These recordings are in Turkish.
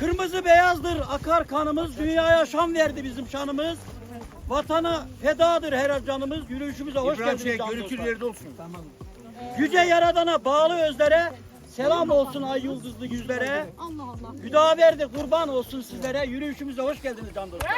Kırmızı beyazdır akar kanımız, dünyaya şan verdi bizim şanımız. Vatana fedadır her canımız, yürüyüşümüze hoş İbrahim geldiniz. can görüntülü dostlar. yerde olsun. Yüce Yaradan'a bağlı özlere, selam olsun ay yıldızlı yüzlere. Allah Allah. Hüdaverdi kurban olsun sizlere, yürüyüşümüze hoş geldiniz can dostlar.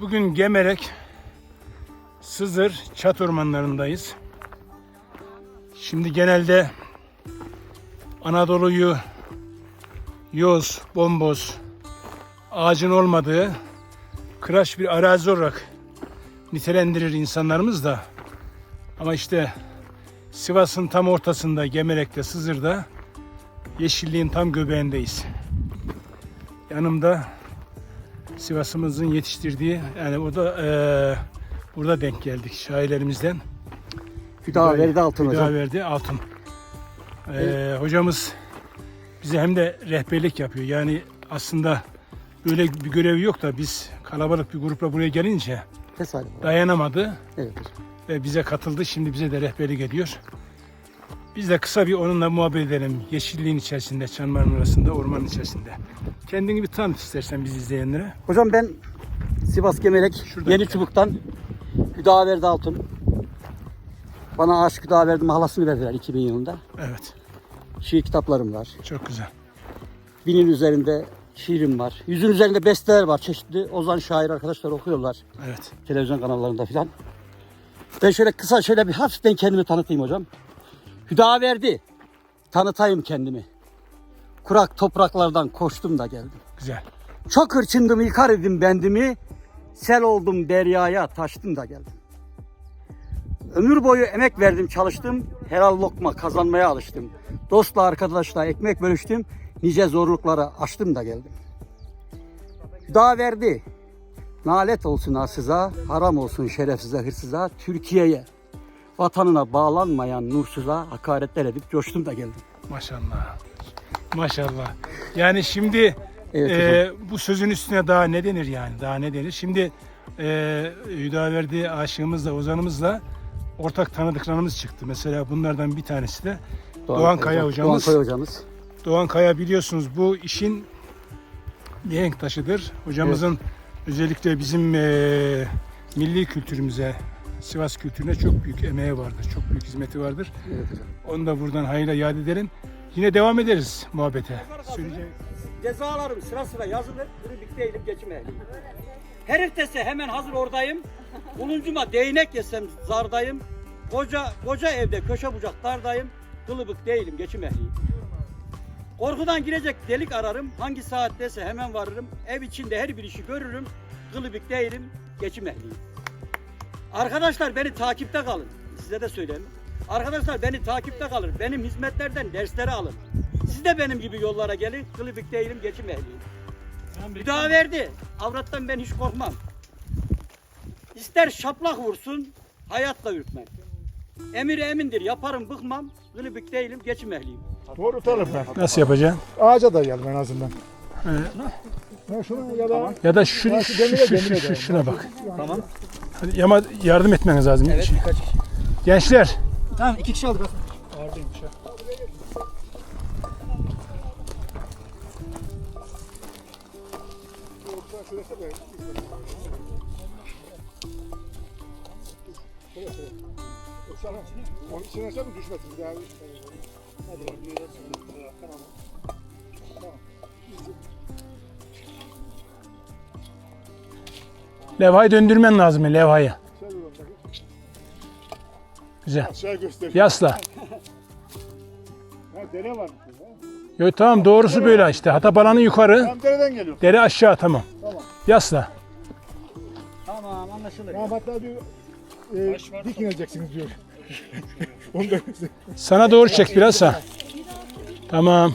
Bugün Gemerek, Sızır, Çat ormanlarındayız. Şimdi genelde Anadolu'yu yoz, bomboz, ağacın olmadığı kıraç bir arazi olarak nitelendirir insanlarımız da. Ama işte Sivas'ın tam ortasında, Gemerek'te, Sızır'da yeşilliğin tam göbeğindeyiz. Yanımda Sivas'ımızın yetiştirdiği yani o da eee, burada denk geldik şairlerimizden. Hüdaverdi Altın hocam. Hüdaverdi Altın. Eee, hocamız bize hem de rehberlik yapıyor. Yani aslında böyle bir görevi yok da biz kalabalık bir grupla buraya gelince Tesadüf. dayanamadı Evet hocam. ve bize katıldı. Şimdi bize de rehberlik ediyor. Biz de kısa bir onunla muhabbet edelim. Yeşilliğin içerisinde, çanların arasında, ormanın içerisinde. Kendini bir tanıt istersen biz izleyenlere. Hocam ben Sivas Gemerek Şurada Yeni. Çubuk'tan Hüdaverdi Altın. Bana Aşık Hüdaverdi mahalasını verdiler 2000 yılında. Evet, Şiir kitaplarım var. çok güzel. Binin üzerinde şiirim var. Yüzün üzerinde besteler var. Çeşitli Ozan şair arkadaşlar okuyorlar. Evet. Televizyon kanallarında filan. Ben şöyle kısa şöyle bir hafiften kendimi tanıtayım hocam. Hüdaverdi. Tanıtayım kendimi. Kurak topraklardan koştum da geldim. Güzel. Çok hırçındım yıkar idim bendimi. Sel oldum deryaya taştım da geldim. Ömür boyu emek verdim çalıştım. Helal lokma kazanmaya alıştım. Dostla arkadaşla ekmek bölüştüm. Nice zorluklara aştım da geldim. Dağ verdi. Nalet olsun arsıza, haram olsun şerefsize, hırsıza, Türkiye'ye. Vatanına bağlanmayan nursuza hakaretler edip coştum da geldim. Maşallah. Maşallah. Yani şimdi Evet e, bu sözün üstüne daha ne denir yani? Daha ne denir? Şimdi e, Hüdaverdi aşığımızla, ozanımızla ortak tanıdıklarımız çıktı. Mesela bunlardan bir tanesi de Doğan, Kaya hocamız. Doğan Kaya hocamız. Doğan Kaya biliyorsunuz bu işin mihenk taşıdır. Hocamızın özellikle bizim e, milli kültürümüze, Sivas kültürüne çok büyük emeği vardır. Çok büyük hizmeti vardır. Evet hocam. Onu da buradan hayırla yad edelim. Yine devam ederiz muhabbete. Söyleyeceğim. Cezalarım sıra sıra yazılır, birlikte eğilip geçime. Herif dese hemen hazır oradayım. Buluncuma değnek yesem zardayım. Koca koca evde köşe bucak dardayım. Kılıbık değilim, geçim ehliyim. Korkudan girecek delik ararım. Hangi saatteyse hemen varırım. Ev içinde her bir işi görürüm. Kılıbık değilim, geçim ehliyim. Arkadaşlar beni takipte kalın. Size de söyleyeyim. Arkadaşlar beni takipte kalın. Benim hizmetlerden dersleri alın. Siz de benim gibi yollara gelin. Kılıbık değilim, geçim ehliyim. Bir daha verdi. Avrattan ben hiç korkmam. İster şaplak vursun, hayatla ürkmem. Emir emindir, yaparım bıkmam. Gılibik değilim, geçim ehliyim. Doğrultalım ben. Nasıl yapacaksın? Ağaca da geldim en azından. He. Ya şunu ya da Ya da şu, şu, şu şu, şu, şuna bak. Tamam. Hadi yama yardım etmeniz lazım. Evet, birkaç kişi. Gençler. Tamam, iki kişi aldık. Onun içine sen mi düşmesin? Ya, Levhayı döndürmen lazım levhayı. Güzel. Aşağı göster. Yasla. Ha, dere ha. Yo, tamam doğrusu böyle işte. Hata balanı yukarı, Tam dereden geliyor. dere aşağı tamam. Tamam. Yasla. Tamam, anlaşılır. Ya hatta diyor e, dik ineceksiniz diyor. Onu da Sana doğru çek biraz ha. Tamam.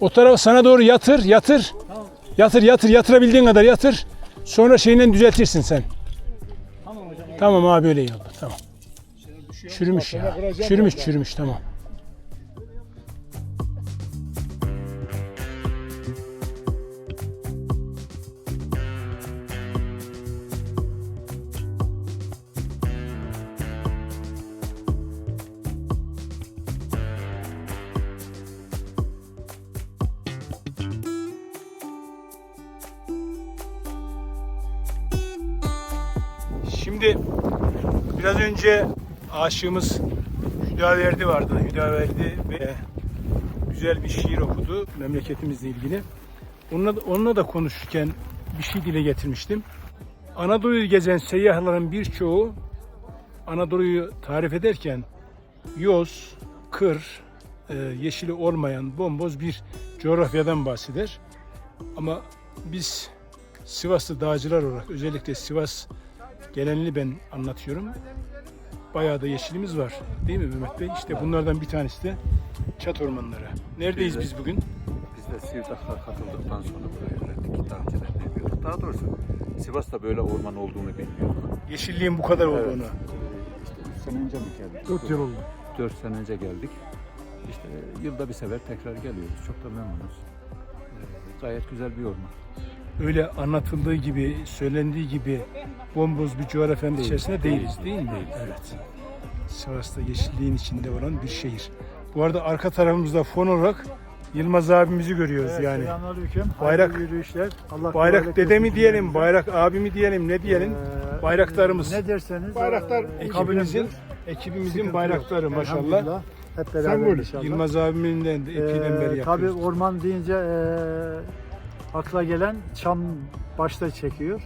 O tarafa sana doğru yatır, yatır. Yatır, yatır, yatırabildiğin kadar yatır. Sonra şeyinden düzeltirsin sen. Tamam abi öyle iyi oldu. Tamam. Çürümüş ya. Çürümüş, çürümüş tamam. Şimdi biraz önce aşığımız Hüdaverdi vardı. Hüdaverdi ve güzel bir şiir okudu memleketimizle ilgili. Onunla onunla da konuşurken bir şey dile getirmiştim. Anadolu'yu gezen seyyahların birçoğu Anadolu'yu tarif ederken yoz, kır, e, yeşili olmayan bomboz bir coğrafyadan bahseder. Ama biz Sivaslı dağcılar olarak özellikle Sivas gelenini ben anlatıyorum. Bayağı da yeşilimiz var. Değil mi Mehmet Bey? İşte bunlardan bir tanesi de çat ormanları. Neredeyiz biz bugün? Biz de Sirdak'a katıldıktan sonra burayı öğrendik. Daha önceden bilmiyorduk. Daha doğrusu Sivas'ta böyle orman olduğunu bilmiyorduk. Yeşilliğin bu kadar olduğunu. Ee, İşte 3 sene önce mi geldik? 4 yıl oldu. 4 sene önce geldik. İşte yılda bir sefer tekrar geliyoruz. Çok da memnunuz. Ee, Gayet güzel bir orman. Öyle anlatıldığı gibi, söylendiği gibi bomboz bir coğrafyanın içerisinde değiliz değil mi? Evet. Sivas'ta yeşilliğin içinde olan bir şehir. Bu arada arka tarafımızda fon olarak Yılmaz abimizi görüyoruz yani. Selamünaleyküm. Bayrak- yürüyüşler. Allah Bayrak dede mi diyelim, cümlemize. bayrak abi mi diyelim, ne diyelim? Ee, Bayraklarımız. Ne derseniz. Bayraktar e, Ekibimizin, ekibimizin bayrakları yok. maşallah. Hep beraber Sembol. inşallah. Yılmaz abimin de beri Ee, tabii yapıyoruz. orman deyince e, akla gelen çam başta çekiyor.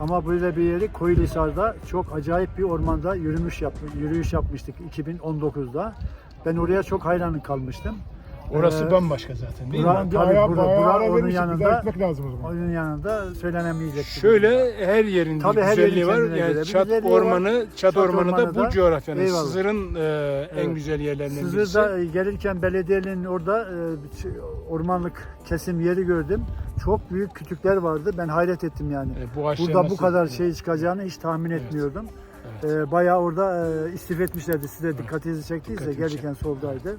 Ama böyle bir yeri Koyulisar'da çok acayip bir ormanda yürümüş yap, yürüyüş yapmıştık 2019'da. Ben oraya çok hayran kalmıştım. Orası Ee, bambaşka zaten değil mi? Bura- Bir tabii ayağı- bura- bayağı bura ara onun yanında- lazım o zaman. Onun yanında söylenemeyecek. Şöyle her yerin bir Tabii her güzelliği yerin var. Yani Çat güzelliği var. Ormanı, Çat, Çat Ormanı da Ormanı bu da- coğrafyanın, Eyvallah. Sızır'ın e, en Evet. güzel yerlerinden birisi. Sızır'da gelirken belediyenin orada e, ormanlık kesim yeri gördüm. Çok büyük kütükler vardı. Ben hayret ettim yani. E, bu Burada bu kadar şey çıkacağını hiç tahmin etmiyordum. E, bayağı orada e, istif etmişlerdi. Size dikkatinizi çektiyse Dikkatimi gelirken soldaydı.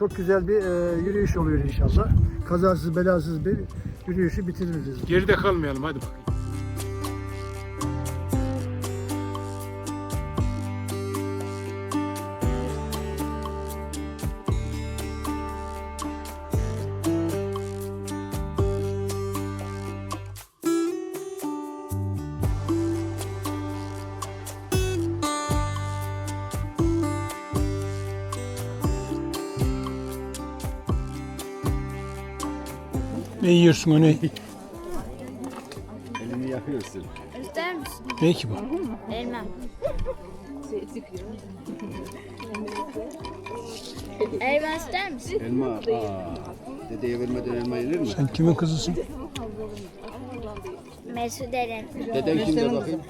Çok güzel bir e, yürüyüş oluyor inşallah. Kazasız belasız bir yürüyüşü bitiririz. Geride kalmayalım hadi bakalım. Ne yiyorsun o ne? Elini yakıyorsun. ister misin? Ne ki bu? Elma. Elma ister misin? Elma, aa, dedeye vermeden elma yenir mi? Sen kimin kızısın? Mesut Eren. Deden kimde bakayım?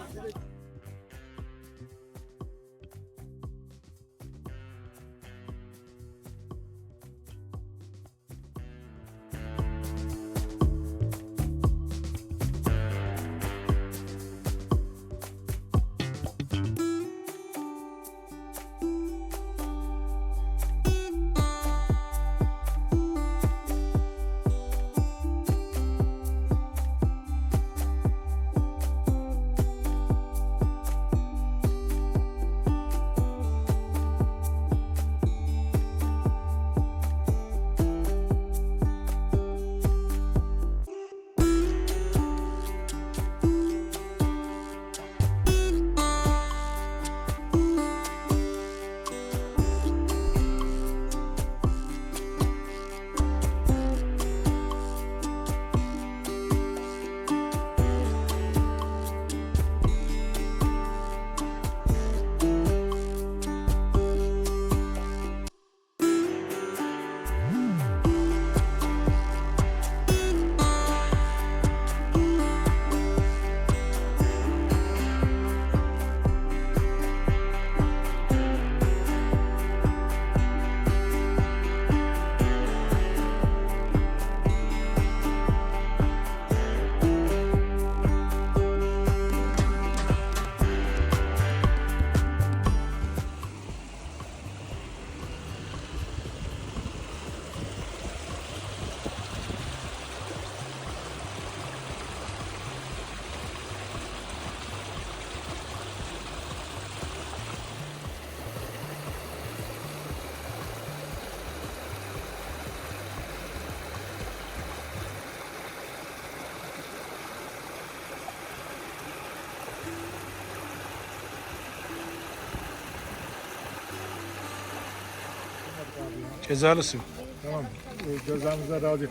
Cezalısın. Tamam. E, Cezamıza razı abi.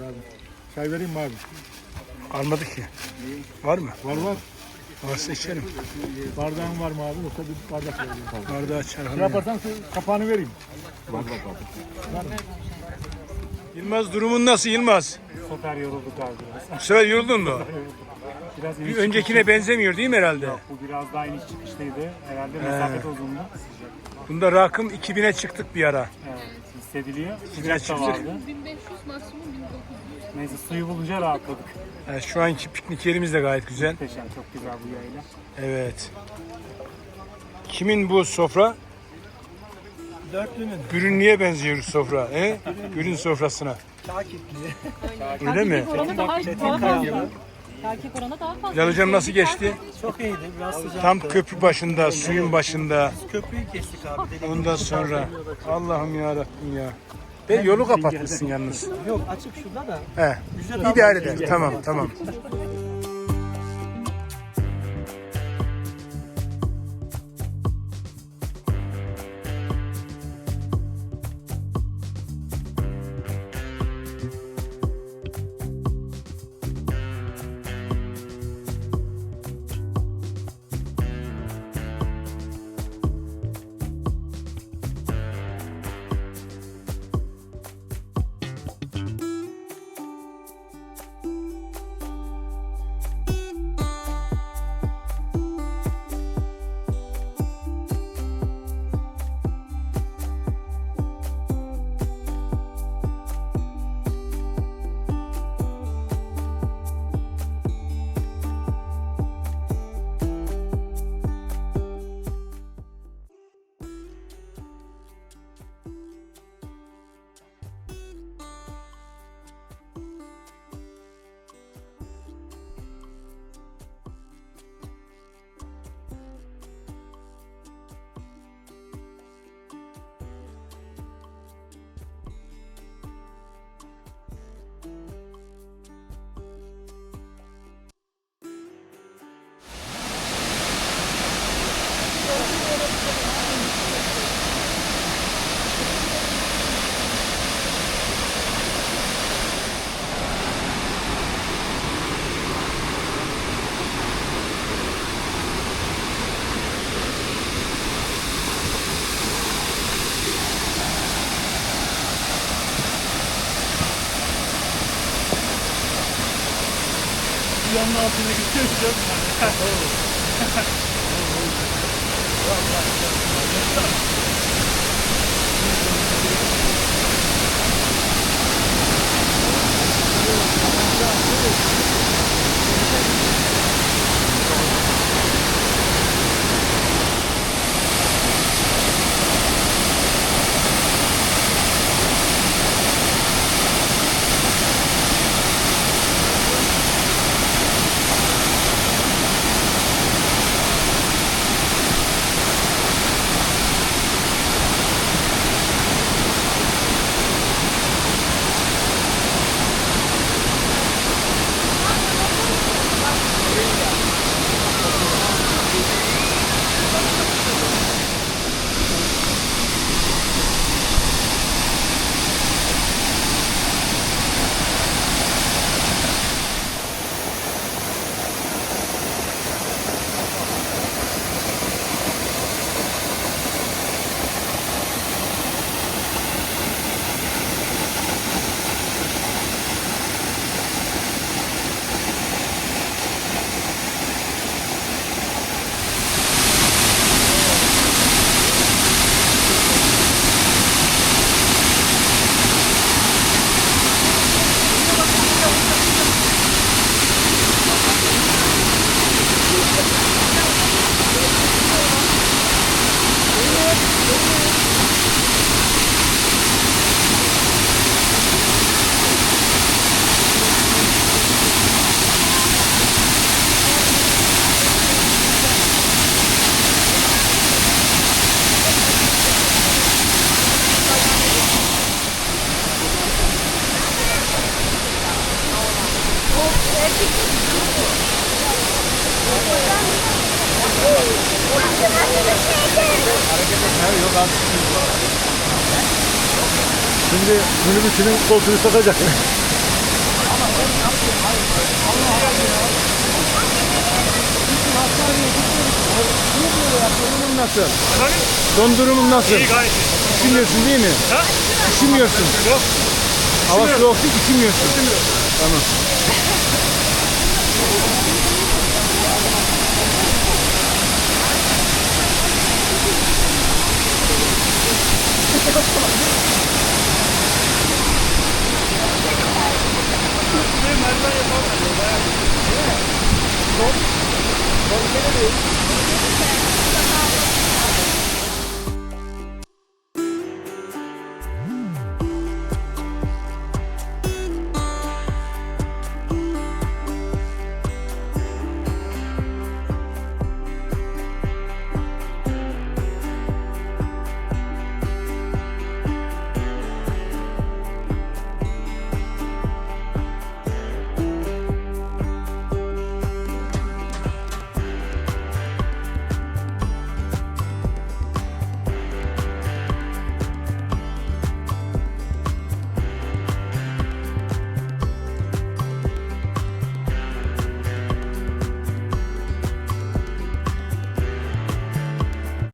Çay vereyim mi abi? Almadık ki. Var mı? Var var. Varsa içerim. Bardağın var mı abi? Yoksa bir bardak vereyim. Bardağı Şey çarpalım. yaparsan şu kapağını vereyim. Yılmaz durumun nasıl Yılmaz? sefer yorulduk abi biraz. Bu sefer yoruldun mu? Biraz Bir öncekine benzemiyor değil mi herhalde? Bu biraz daha iniş çıkışlıydı. Herhalde mesafe uzunluğu. Bunda rakım 2000'e çıktık bir ara. Evet, hissediliyor. Biraz Sıcak da vardı. Neyse suyu bulunca rahatladık. Evet, şu anki piknik yerimiz de gayet güzel. Muhteşem, çok güzel bu yayla. Evet. Kimin bu sofra? Dörtlünün. Gürünlüğe benziyoruz sofra. He? Gürün sofrasına. Takipli. Öyle mi? oranı daha, fazla. Erkek oranı daha fazla. Bilal hocam nasıl geçti? Çok iyiydi. Biraz sıcak. Tam köprü başında, suyun başında. Köprüyü kestik abi. Dedik. Ondan sonra Allah'ım ya Rabbim ya. Ben yolu kapatmışsın yalnız. Yok açık şurada da. He. Ücret İdare eder. Tamam tamam. Altına gidiyor. Şimdi minibüsünün koltuğunu sokacak. Durumun nasıl? Son durumun nasıl? İyi gayet iyi. Üşümüyorsun değil mi? Ha? Üşümüyorsun. Yok. Hava soğuk değil, üşümüyorsun. Tamam. considerate